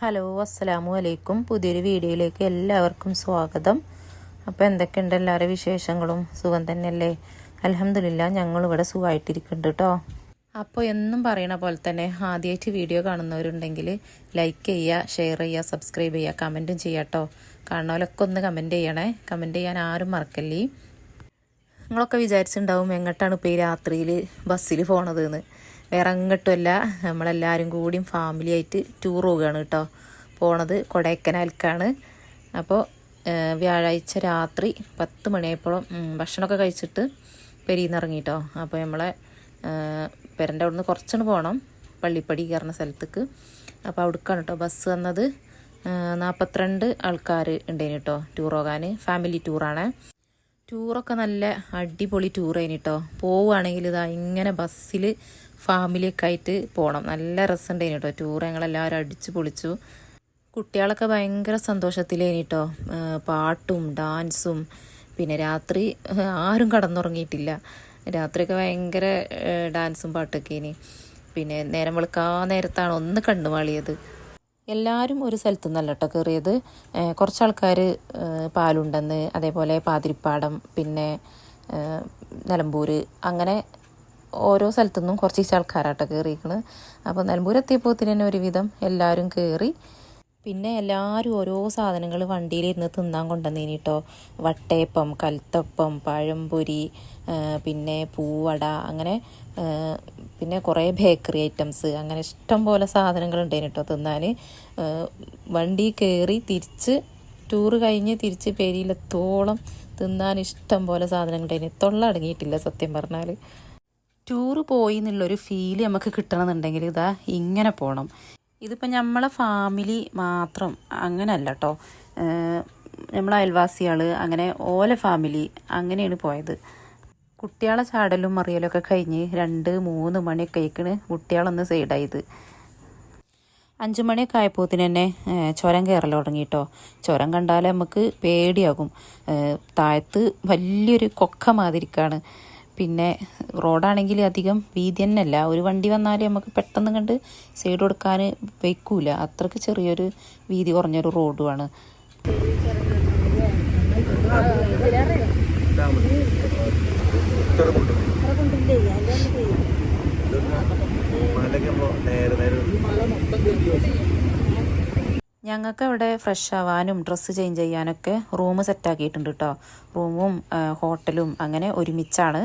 Hello അസ്സലാമു അലൈക്കും. പുതിയൊരു വീഡിയോയിലേക്ക് എല്ലാവർക്കും സ്വാഗതം. അപ്പോൾ എന്തൊക്കെയുണ്ട് എല്ലാവരുടെ വിശേഷങ്ങളും? സുഖം തന്നെയല്ലേ? അലഹമില്ല ഞങ്ങളിവിടെ സുഖമായിട്ടിരിക്കുന്നുണ്ട് കേട്ടോ അപ്പോൾ എന്നും പറയണ പോലെ തന്നെ ആദ്യമായിട്ട് വീഡിയോ കാണുന്നവരുണ്ടെങ്കിൽ ലൈക്ക് ചെയ്യുക ഷെയർ ചെയ്യുക സബ്സ്ക്രൈബ് ചെയ്യുക കമന്റും ചെയ്യുക കേട്ടോ കാണുന്നവരൊക്കെ ഒന്ന് കമന്റ് ചെയ്യണേ. കമന്റ് ചെയ്യാൻ ആരും മറക്കല്ലേ? നിങ്ങളൊക്കെ വിചാരിച്ചിട്ടുണ്ടാവും എങ്ങോട്ടാണ് ഇപ്പോൾ ഈ രാത്രിയിൽ ബസ്സിൽ പോണത് എന്ന് വേറെ അങ്ങോട്ടുമല്ല നമ്മളെല്ലാവരും കൂടിയും ഫാമിലി ആയിട്ട് ടൂർ പോവുകയാണ് കേട്ടോ പോണത് കൊടൈക്കനാൽക്കാണ്. അപ്പോൾ വ്യാഴാഴ്ച രാത്രി പത്ത് മണിയായപ്പോഴും ഭക്ഷണമൊക്കെ കഴിച്ചിട്ട് പെരിയിൽ നിന്ന് അപ്പോൾ നമ്മളെ പെരന്റെ അവിടുന്ന് കുറച്ചൊന്ന് പോകണം പള്ളിപ്പടി കയറുന്ന സ്ഥലത്തേക്ക്. അപ്പോൾ അവിടേക്കാണ് കേട്ടോ ബസ് വന്നത്. നാൽപ്പത്തിരണ്ട് ആൾക്കാർ ഉണ്ടായിന് കേട്ടോ ടൂർ പോകാൻ. ഫാമിലി ടൂറാണ് ടൂറൊക്കെ നല്ല അടിപൊളി ടൂർ കേട്ടോ പോവുകയാണെങ്കിൽ ഇതാ ഇങ്ങനെ ബസ്സിൽ ഫാമിലിയൊക്കെ ആയിട്ട് പോകണം നല്ല രസമുണ്ടായിന് കേട്ടോ. ടൂർ ഞങ്ങളെല്ലാവരും അടിച്ച് പൊളിച്ചു. കുട്ടികളൊക്കെ ഭയങ്കര സന്തോഷത്തിലേനിട്ടോ പാട്ടും ഡാൻസും പിന്നെ രാത്രി ആരും കടന്നുറങ്ങിയിട്ടില്ല. രാത്രിയൊക്കെ ഭയങ്കര ഡാൻസും പാട്ടൊക്കെ ഇനി പിന്നെ നേരം വെളുക്കാ നേരത്താണ് ഒന്ന് കണ്ണുമാളിയത് എല്ലാവരും ഒരു സ്ഥലത്ത് നിന്നല്ല കേട്ടോ കയറിയത്. കുറച്ച് ആൾക്കാർ പാലുണ്ടെന്ന് അതേപോലെ പാതിരിപ്പാടം പിന്നെ നിലമ്പൂർ അങ്ങനെ ഓരോ സ്ഥലത്തു നിന്നും കുറച്ച് ആൾക്കാരാട്ടോ കയറിയിരിക്കണ് അപ്പോൾ നിലമ്പൂർ എത്തിയപ്പോൾ തന്നെ ഒരുവിധം എല്ലാവരും കയറി പിന്നെ എല്ലാവരും ഓരോ സാധനങ്ങൾ വണ്ടിയിലിരുന്ന് തിന്നാൻ കൊണ്ടുവന്നേനി കേട്ടോ വട്ടയപ്പം കൽത്തപ്പം പഴംപൊരി പിന്നെ പൂവട അങ്ങനെ പിന്നെ കുറേ ബേക്കറി ഐറ്റംസ് അങ്ങനെ ഇഷ്ടം പോലെ സാധനങ്ങൾ ഉണ്ടായിരുന്നു കേട്ടോ തിന്നാൻ വണ്ടി കയറി തിരിച്ച് ടൂറ് കഴിഞ്ഞ് തിരിച്ച് പേരിയിലെത്തോളം തിന്നാൻ ഇഷ്ടം പോലെ സാധനങ്ങൾ ഉണ്ടായിരുന്നു തൊള്ള സത്യം പറഞ്ഞാൽ ടൂറ് പോയി എന്നുള്ളൊരു ഫീൽ നമുക്ക് കിട്ടണമെന്നുണ്ടെങ്കിൽ ഇതാ ഇങ്ങനെ പോകണം ഇതിപ്പോൾ നമ്മളെ ഫാമിലി മാത്രം അങ്ങനെയല്ല കേട്ടോ നമ്മളെ അയൽവാസികൾ അങ്ങനെ ഓല ഫാമിലി അങ്ങനെയാണ് പോയത്. കുട്ടികളെ ചാടലും മറിയലൊക്കെ കഴിഞ്ഞ് രണ്ട് മൂന്ന് മണിയൊക്കെ ആയിക്കണ് കുട്ടികളൊന്ന് സൈഡായത് അഞ്ചു മണിയൊക്കെ ആയപ്പോത്തിന് തന്നെ ചുരം കയറൽ തുടങ്ങി കേട്ടോ ചുരം കണ്ടാൽ നമുക്ക് പേടിയാകും. താഴത്ത് വലിയൊരു കൊക്ക മാതിരിക്കാണ്. പിന്നെ റോഡാണെങ്കിൽ അധികം വീതി തന്നെയല്ല. ഒരു വണ്ടി വന്നാലേ നമുക്ക് പെട്ടെന്ന് കണ്ട് സൈഡ് കൊടുക്കാൻ വയ്ക്കൂല അത്രയ്ക്ക് ചെറിയൊരു വീതി കുറഞ്ഞൊരു റോഡുമാണ് നേരെ നേരെ ഞങ്ങൾക്ക് അവിടെ ഫ്രഷ് ആവാനും ഡ്രസ്സ് ചേഞ്ച് ചെയ്യാനൊക്കെ റൂം സെറ്റാക്കിയിട്ടുണ്ട് കേട്ടോ റൂമും ഹോട്ടലും അങ്ങനെ ഒരുമിച്ചാണ്.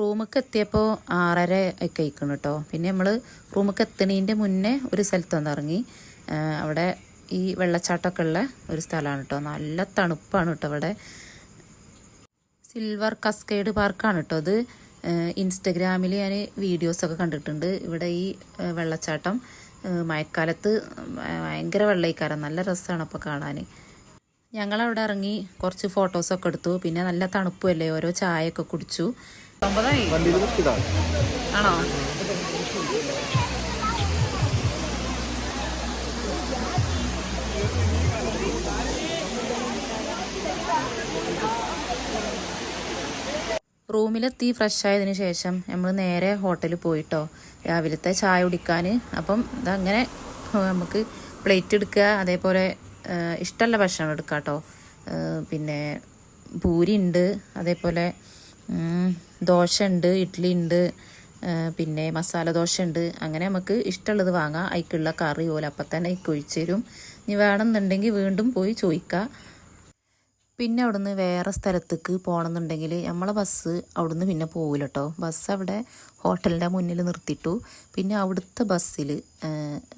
റൂമൊക്കെ എത്തിയപ്പോൾ ആറര ഒക്കെ ആയിക്കണം കേട്ടോ പിന്നെ നമ്മൾ റൂമൊക്കെ എത്തണതിന്റെ മുന്നേ ഒരു സ്ഥലത്ത് വന്ന് ഇറങ്ങി അവിടെ ഈ വെള്ളച്ചാട്ടമൊക്കെ ഉള്ള ഒരു സ്ഥലമാണ് കേട്ടോ നല്ല തണുപ്പാണ് കേട്ടോ അവിടെ. സിൽവർ കസ്കേഡ് പാർക്കാണ് കേട്ടോ അത്. ഇൻസ്റ്റഗ്രാമിൽ ഞാൻ വീഡിയോസൊക്കെ കണ്ടിട്ടുണ്ട്. ഇവിടെ ഈ വെള്ളച്ചാട്ടം മഴക്കാലത്ത് ഭയങ്കര വെള്ളയിക്കാരം നല്ല രസമാണ് അപ്പോൾ കാണാൻ ഞങ്ങളവിടെ ഇറങ്ങി കുറച്ച് ഫോട്ടോസൊക്കെ എടുത്തു. പിന്നെ നല്ല തണുപ്പല്ലേ? ഓരോ ചായയൊക്കെ കുടിച്ചു. ആണോ? റൂമിലെത്തി ഫ്രഷ് ആയതിനു ശേഷം നമ്മൾ നേരെ ഹോട്ടലിൽ പോയിട്ടോ. രാവിലത്തെ ചായ കുടിക്കാൻ. അപ്പം ഇതങ്ങനെ നമുക്ക് പ്ലേറ്റ് എടുക്കുക അതേപോലെ ഇഷ്ടമുള്ള ഭക്ഷണം എടുക്കുക കേട്ടോ. പിന്നെ പൂരി ഉണ്ട് അതേപോലെ ദോശ ഉണ്ട് ഇഡ്ഡലി ഉണ്ട് പിന്നെ മസാല ദോശ ഉണ്ട്. അങ്ങനെ നമുക്ക് ഇഷ്ടമുള്ളത് വാങ്ങാം. അതിക്കുള്ള കറി പോലെ അപ്പം തന്നെ അതിക്ക് ഒഴിച്ചു തരും. ഇനി വേണമെന്നുണ്ടെങ്കിൽ വീണ്ടും പോയി ചോദിക്കുക പിന്നെ അവിടുന്ന് വേറെ സ്ഥലത്തേക്ക് പോകണമെന്നുണ്ടെങ്കിൽ നമ്മളെ ബസ് അവിടുന്ന് പിന്നെ പോകില്ല കേട്ടോ ബസ് അവിടെ ഹോട്ടലിന്റെ മുന്നിൽ നിർത്തിയിട്ടു പിന്നെ അവിടുത്തെ ബസ്സിൽ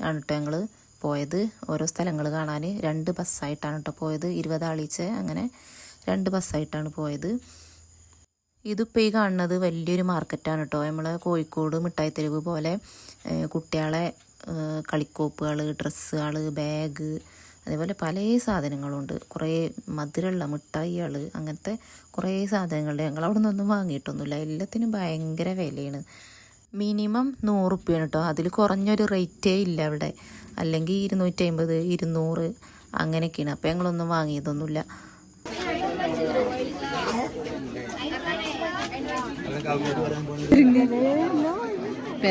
ആണ് കേട്ടോ ഞങ്ങൾ പോയത്. ഓരോ സ്ഥലങ്ങൾ കാണാൻ രണ്ട് ബസ്സായിട്ടാണ് കേട്ടോ പോയത്. ഇരുപതാളീച്ച അങ്ങനെ രണ്ട് ബസ്സായിട്ടാണ് പോയത്. ഇതിപ്പോൾ ഈ കാണുന്നത് വലിയൊരു മാർക്കറ്റാണ് കേട്ടോ നമ്മൾ കോഴിക്കോട് മിഠായി തെരുവ് പോലെ കുട്ടികളെ കളിക്കോപ്പുകൾ ഡ്രസ്സുകൾ ബാഗ് അതേപോലെ പല സാധനങ്ങളുണ്ട്. കുറേ മധുരമുള്ള മിഠായികൾ അങ്ങനത്തെ കുറേ സാധനങ്ങളുണ്ട് ഞങ്ങൾ അവിടെ നിന്നൊന്നും വാങ്ങിയിട്ടൊന്നുമില്ല എല്ലാത്തിനും ഭയങ്കര വിലയാണ്. മിനിമം നൂറ് റുപ്യാണ് കേട്ടോ അതിൽ കുറഞ്ഞൊരു റേറ്റേ ഇല്ല അവിടെ. അല്ലെങ്കിൽ ഇരുന്നൂറ്റി അമ്പത് ഇരുന്നൂറ് അങ്ങനെയൊക്കെയാണ്. അപ്പോൾ ഞങ്ങളൊന്നും വാങ്ങിയതൊന്നുമില്ല പേ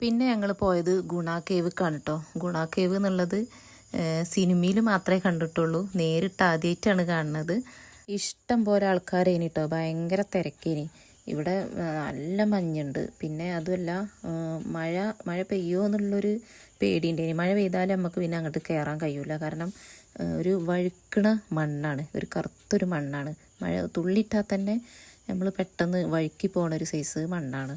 പിന്നെ ഞങ്ങൾ പോയത് ഗുണ കേവ് കാണട്ടോ ഗുണ കേവ് എന്നുള്ളത് സിനിമയിൽ മാത്രമേ കണ്ടിട്ടുള്ളൂ. നേരിട്ട് ആദ്യമായിട്ടാണ് കാണുന്നത്. ഇഷ്ടം പോലെ ആൾക്കാരേനി ഭയങ്കര തിരക്കേനി. ഇവിടെ നല്ല മഞ്ഞുണ്ട്. പിന്നെ അതുമല്ല മഴ മഴ പെയ്യുമോ എന്നുള്ളൊരു പേടിയുണ്ടേനി മഴ പെയ്താൽ നമുക്ക് പിന്നെ അങ്ങോട്ട് കയറാൻ കഴിയൂല. കാരണം ഒരു വഴുക്കണ മണ്ണാണ്. ഒരു കറുത്തൊരു മണ്ണാണ്. മഴ തുള്ളിയിട്ടാൽ തന്നെ നമ്മൾ പെട്ടെന്ന് വഴുക്കി പോണ ഒരു സൈസ് മണ്ണാണ്.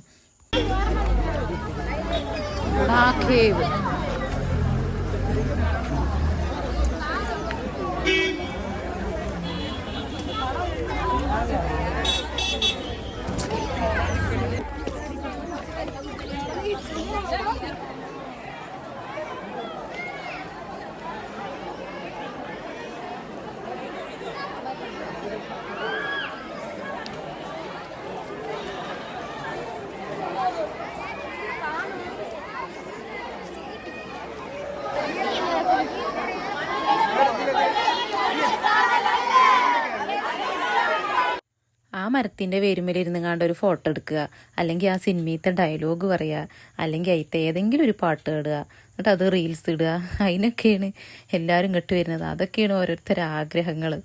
ആ മരത്തിന്റെ വേരുമേലിരുന്ന് കണ്ട ഒരു ഫോട്ടോ എടുക്കുക. അല്ലെങ്കിൽ ആ സിനിമയിലത്തെ ഡയലോഗ് പറയുക. അല്ലെങ്കിൽ അതിലത്തെ ഏതെങ്കിലും ഒരു പാട്ട് ഇടുക എന്നിട്ട് അത് റീൽസ് ഇടുക. അതിനൊക്കെയാണ് എല്ലാവരും ഇങ്ങോട്ട് വരുന്നത്. അതൊക്കെയാണ് ഓരോരുത്തരുടെ ആഗ്രഹങ്ങൾ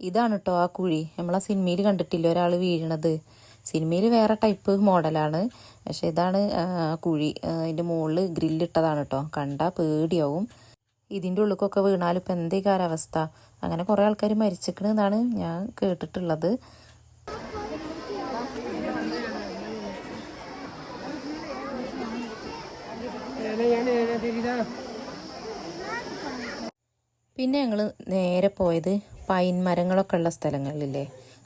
ഇതാണ് കേട്ടോ ആ കുഴി. ആ സിനിമയിൽ കണ്ടിട്ടില്ല ഒരാൾ വീഴണത്. സിനിമയിൽ വേറെ ടൈപ്പ് മോഡലാണ്. പക്ഷെ ഇതാണ് കുഴി അതിന്റെ മുകളിൽ ഗ്രില്ലിട്ടതാണ് കേട്ടോ കണ്ടാൽ പേടിയാവും. ഇതിന്റെ ഉള്ളിക്കൊക്കെ വീണാലും ഇപ്പം എന്തേ കാലാവസ്ഥ? അങ്ങനെ കുറേ ആൾക്കാർ മരിച്ചിക്കണെന്നാണ് ഞാൻ കേട്ടിട്ടുള്ളത്. പിന്നെ ഞങ്ങൾ നേരെ പോയത് പൈൻ മരങ്ങളൊക്കെ ഉള്ള സ്ഥലങ്ങളില്ലേ?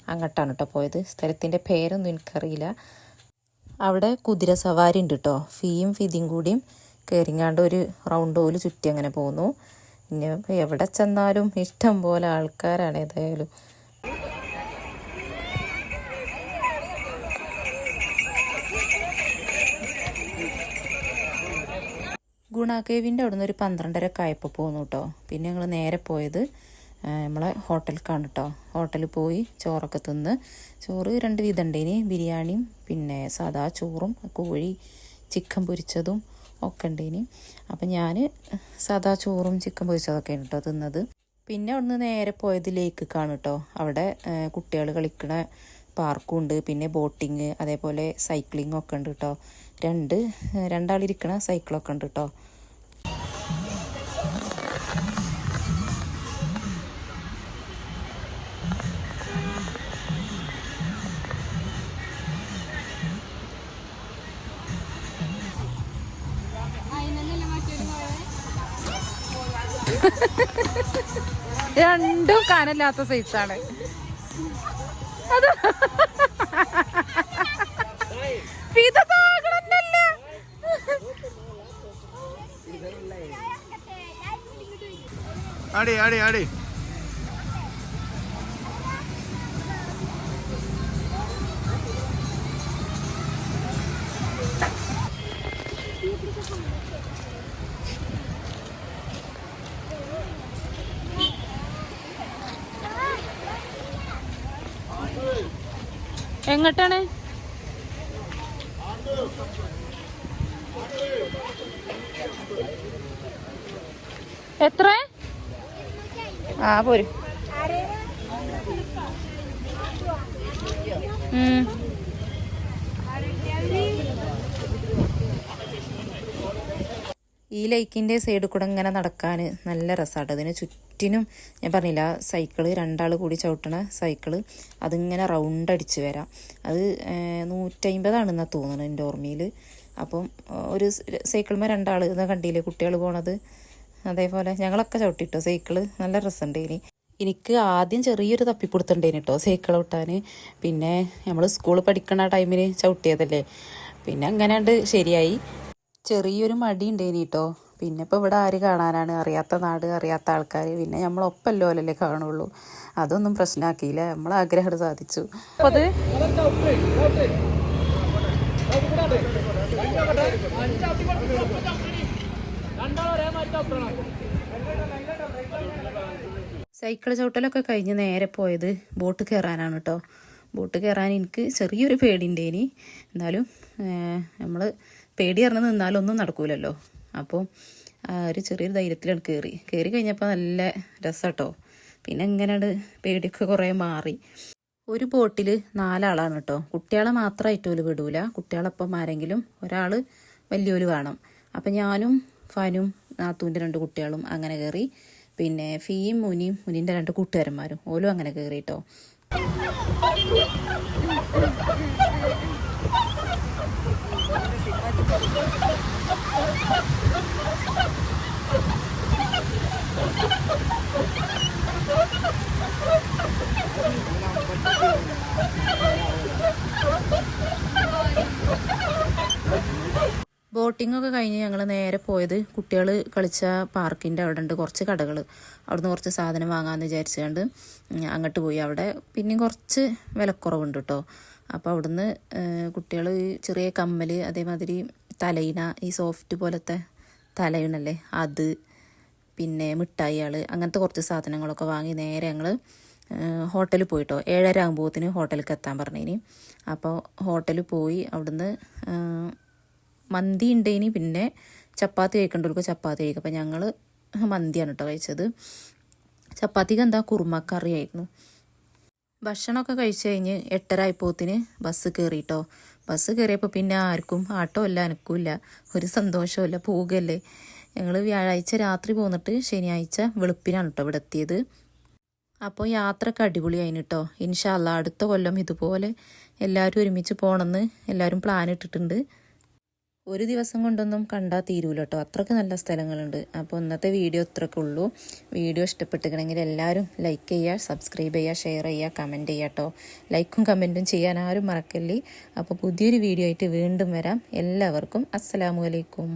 അങ്ങോട്ടാണ് കേട്ടോ പോയത്. സ്ഥലത്തിന്റെ പേരൊന്നും എനിക്കറിയില്ല. അവിടെ കുതിര സവാരി ഉണ്ട് കേട്ടോ ഫീയും ഫിതിയും കൂടിയും കയറിങ്ങാണ്ട് ഒരു റൗണ്ട് പോലും ചുറ്റി അങ്ങനെ പോന്നു. പിന്നെ എവിടെ ചെന്നാലും ഇഷ്ടം പോലെ ആൾക്കാരാണ് ഏതായാലും. ഗുണാകേവിന്റെ അവിടെ നിന്ന് ഒരു പന്ത്രണ്ടര ആയപ്പോൾ പോന്നു കേട്ടോ പിന്നെ ഞങ്ങൾ നേരെ പോയത് നമ്മളെ ഹോട്ടലിലേക്കാണ് കേട്ടോ ഹോട്ടലിൽ പോയി ചോറൊക്കെ തിന്ന് ചോറ് രണ്ട് വിധം ഉണ്ടേന് ബിരിയാണിയും പിന്നെ സാദാ ചോറും കോഴി ചിക്കൻ പൊരിച്ചതും ഒക്കെ ഉണ്ടേന് അപ്പം ഞാൻ സാദാ ചോറും ചിക്കൻ പൊരിച്ചതൊക്കെയാണ് കേട്ടോ തിന്നത്. പിന്നെ അവിടുന്ന് നേരെ പോയത് കാണും കേട്ടോ അവിടെ കുട്ടികൾ കളിക്കണ പാർക്കും ഉണ്ട്. പിന്നെ ബോട്ടിങ് അതേപോലെ സൈക്ലിംഗ് ഒക്കെ ഉണ്ട് കേട്ടോ രണ്ട് രണ്ടാളിരിക്കണ സൈക്കിളൊക്കെ ഉണ്ട് കേട്ടോ രണ്ടും കാനല്ലാത്ത സൈസാണ്. അത് ആടി ആടി ആടി. എങ്ങോട്ടാണ്? എത്ര? ആ പോരും. ഈ ലൈക്കിന്റെ സൈഡിൽ കൂടെ ഇങ്ങനെ നടക്കാൻ നല്ല രസമാണ് അതിന് ചുറ്റിനും ഞാൻ പറഞ്ഞില്ല സൈക്കിൾ രണ്ടാൾ കൂടി ചവിട്ടണ സൈക്കിൾ അതിങ്ങനെ റൗണ്ട് അടിച്ച് വരാം. അത് നൂറ്റമ്പതാണെന്നാണ് തോന്നുന്നത് എന്റെ ഓർമ്മയിൽ അപ്പം ഒരു സൈക്കിൾമേ രണ്ടാൾ ഇതാ കണ്ടില്ലേ കുട്ടികൾ പോണത്? അതേപോലെ ഞങ്ങളൊക്കെ ചവിട്ടിട്ടോ സൈക്കിൾ? നല്ല രസമുണ്ട് ഇനി. എനിക്ക് ആദ്യം ചെറിയൊരു തപ്പിപ്പിടുത്തുണ്ടേന് കേട്ടോ സൈക്കിൾ വിട്ടാൻ പിന്നെ നമ്മൾ സ്കൂൾ പഠിക്കണ ടൈമിന് ചവിട്ടിയതല്ലേ. പിന്നെ അങ്ങനെ ശരിയായി. ചെറിയൊരു മടി ഉണ്ടേനി കേട്ടോ പിന്നെ ഇപ്പോൾ ഇവിടെ ആര് കാണാനാണ്? അറിയാത്ത നാട് അറിയാത്ത ആൾക്കാർ പിന്നെ നമ്മളൊപ്പല്ലോ അല്ലല്ലേ കാണുള്ളൂ. അതൊന്നും പ്രശ്നമാക്കിയില്ല. നമ്മൾ ആഗ്രഹം സാധിച്ചു. അത് സൈക്കിൾ ചവിട്ടലൊക്കെ കഴിഞ്ഞ് നേരെ പോയത് ബോട്ട് കയറാനാണ് കേട്ടോ ബോട്ട് കയറാൻ എനിക്ക് ചെറിയൊരു പേടിയുണ്ടേനി. എന്നാലും നമ്മൾ പേടി ഇറങ്ങി നിന്നാലൊന്നും നടക്കൂലല്ലോ. അപ്പോൾ ഒരു ചെറിയൊരു ധൈര്യത്തിലാണ് കയറി കയറി കഴിഞ്ഞപ്പോൾ നല്ല രസട്ടോ. പിന്നെ എങ്ങനെയാണ് പേടിയൊക്കെ കുറേ മാറി. ഒരു ബോട്ടിൽ നാലാളാണ് കേട്ടോ കുട്ടികളെ മാത്രമായിട്ട് ഒരു വിടൂല. കുട്ടികളൊപ്പം ആരെങ്കിലും ഒരാൾ വലിയൊരു വേണം. അപ്പം ഞാനും ഫാനും നാത്തൂന്റെ രണ്ട് കുട്ടികളും അങ്ങനെ കയറി പിന്നെ ഫീയും മുനിയും മുനിന്റെ രണ്ട് കൂട്ടുകാരന്മാരും. ഓലും അങ്ങനെ കയറി കേട്ടോ ബോട്ടിംഗ് ഒക്കെ കഴിഞ്ഞ് ഞങ്ങൾ നേരെ പോയത് കുട്ടികൾ കളിച്ച പാർക്കിന്റെ അവിടെ ഉണ്ട് കുറച്ച് കടകൾ അവിടുന്ന് കുറച്ച് സാധനം വാങ്ങാമെന്ന് വിചാരിച്ചുകൊണ്ട് അങ്ങോട്ട് പോയി. അവിടെ പിന്നെയും കുറച്ച് വിലക്കുറവുണ്ട് കേട്ടോ അപ്പോൾ അവിടുന്ന് കുട്ടികൾ ചെറിയ കമ്മൽ അതേമാതിരി തലയിണ ഈ സോഫ്റ്റ് പോലത്തെ തലയിണല്ലേ അത് പിന്നെ മിഠായികൾ അങ്ങനത്തെ കുറച്ച് സാധനങ്ങളൊക്കെ വാങ്ങി നേരെ ഞങ്ങൾ ഹോട്ടലിൽ പോയിട്ടോ ഏഴര ആകുമ്പോഴത്തിന് ഹോട്ടലിൽ എത്താൻ പറഞ്ഞിനി. അപ്പോൾ ഹോട്ടലിൽ പോയി അവിടുന്ന് മന്തി ഉണ്ടേനി പിന്നെ ചപ്പാത്തി കഴിക്കേണ്ടവർക്ക് ചപ്പാത്തി കഴിക്കും. അപ്പം ഞങ്ങൾ മന്തിയാണ് കേട്ടോ കഴിച്ചത്. ചപ്പാത്തിക്ക് എന്താ? കുറുമക്കറിയായിരുന്നു ഭക്ഷണമൊക്കെ കഴിച്ച് കഴിഞ്ഞ് എട്ടരായപ്പോത്തിന് ബസ് കയറിയിട്ടോ ബസ് കയറിയപ്പോൾ പിന്നെ ആർക്കും ആട്ടോ ഇല്ല. അനക്കൂല്ല ഒരു സന്തോഷമില്ല പോകല്ലേ ഞങ്ങൾ വ്യാഴാഴ്ച രാത്രി പോന്നിട്ട് ശനിയാഴ്ച വെളുപ്പിനാണ് കേട്ടോ ഇവിടെ എത്തിയത്. അപ്പോൾ യാത്രയൊക്കെ അടിപൊളിയായിന് കേട്ടോ ഇൻഷാല്ല അടുത്ത കൊല്ലം ഇതുപോലെ എല്ലാവരും ഒരുമിച്ച് പോകണമെന്ന് എല്ലാവരും പ്ലാൻ ഇട്ടിട്ടുണ്ട്. ഒരു ദിവസം കൊണ്ടൊന്നും കണ്ടാൽ തീരൂല കേട്ടോ അത്രയ്ക്ക് നല്ല സ്ഥലങ്ങളുണ്ട്. അപ്പോൾ ഇന്നത്തെ വീഡിയോ ഇത്രയൊക്കെ ഉള്ളൂ. വീഡിയോ ഇഷ്ടപ്പെട്ടിരിക്കണമെങ്കിൽ എല്ലാവരും ലൈക്ക് ചെയ്യുക സബ്സ്ക്രൈബ് ചെയ്യുക ഷെയർ ചെയ്യുക കമന്റ് ചെയ്യുക കേട്ടോ ലൈക്കും കമന്റും ചെയ്യാൻ ആരും മറക്കല്ലേ. അപ്പോൾ പുതിയൊരു വീഡിയോ ആയിട്ട് വീണ്ടും വരാം. എല്ലാവർക്കും അസ്സലാമു അലൈക്കും.